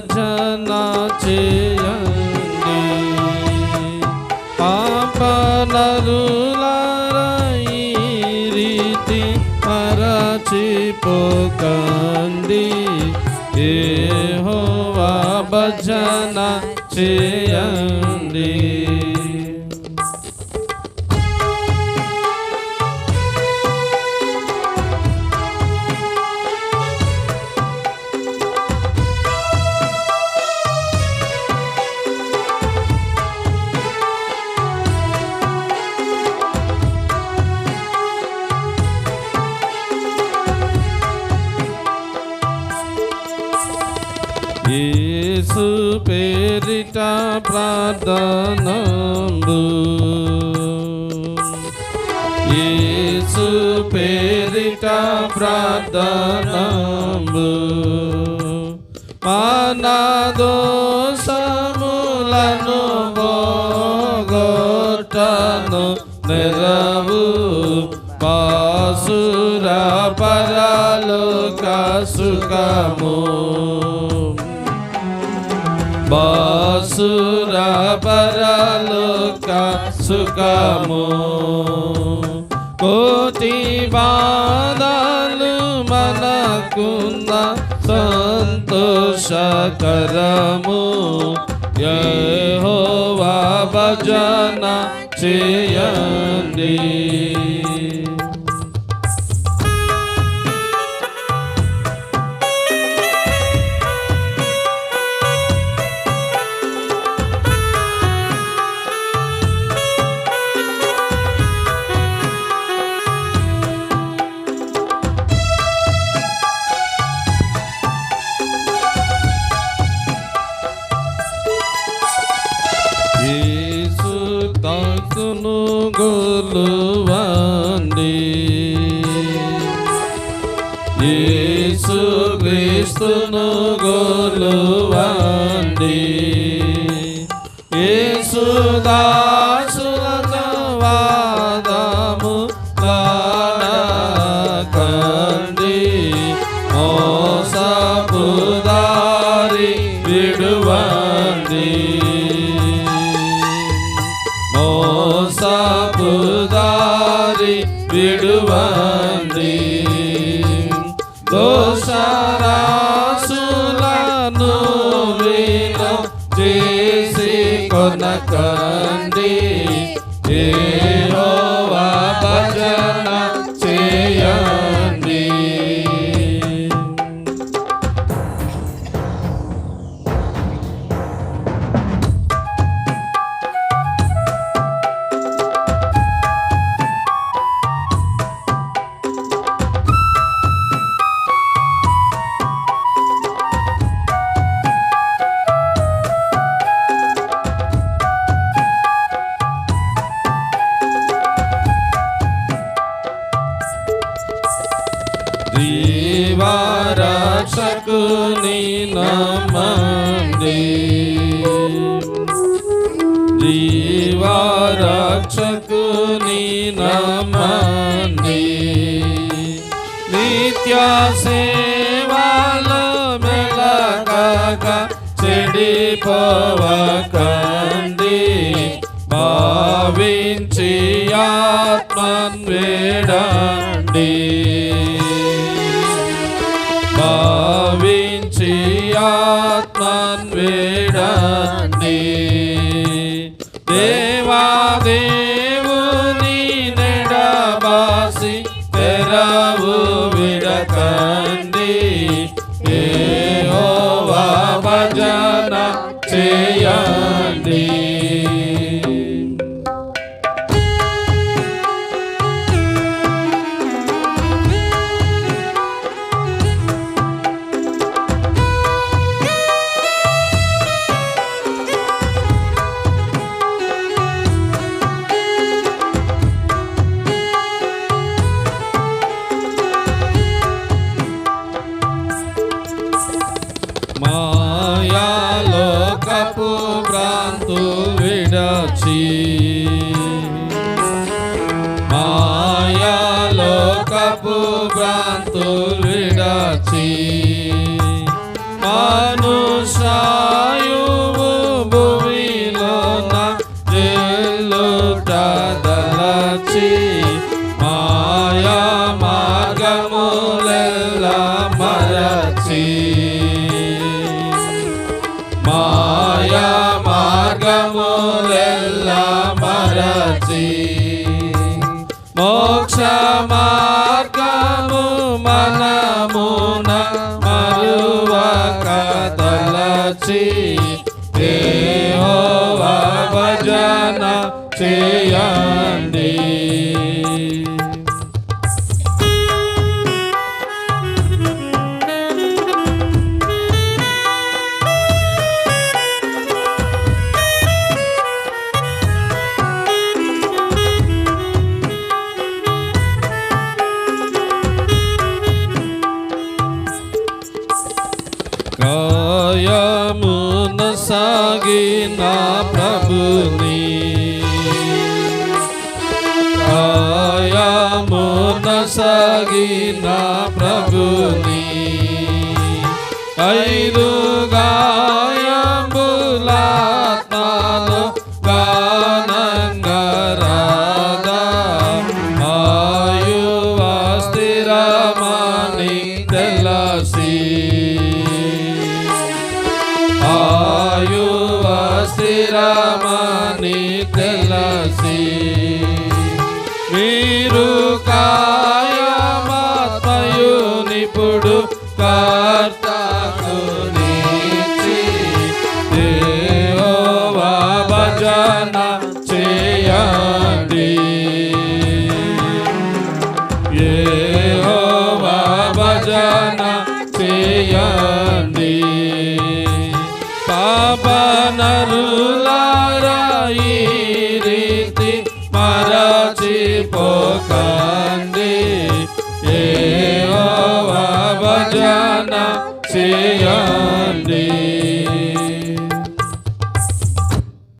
భజన చేయండి పాపనరులారా రీతి మరచిపోకండి యెహోవా భజన చేయండి యేసు పేరిట ప్రార్థనంబు యేసు పేరిట ప్రార్థనంబు మన దోషములను బోగొట్టను నెరవు పాసుర పరలోక సుఖము బాసుర పరలోక సుఖము కోటి బాధలు మనకున్న సంతోషకరము యెహోవా భజన చేయండి యేసు క్రీస్తును గోలువండి. యేసుదా జీవారక్షకుని నమ్మండి జీవారక్షకుని నమ్మండి నిత్య సేవలో మెలగక చెడిపోవకండి భావించి ఆత్మన్ వేడండి భావించి దేవాదేవుని నెడబాసి తెరవు విడతండి యెహోవా భజన చేయండి భ్రాంతు విడచి. మాయాలోకపు భ్రాంతు విడచి. మనుషాయు భూమిలో నా జల్లు తదలచి మాయా మార్గములెల్లా మరచి. మా మాయా మార్గములెల్ల మరచి మోక్ష మార్గము మనమున మరువక తలచి దేహోవా భజన చేయండి సాగిన ప్రభుని కాయమున సాగిన ప్రభుని ఐదు గాయములాత్మలో श्री रामा नितलसी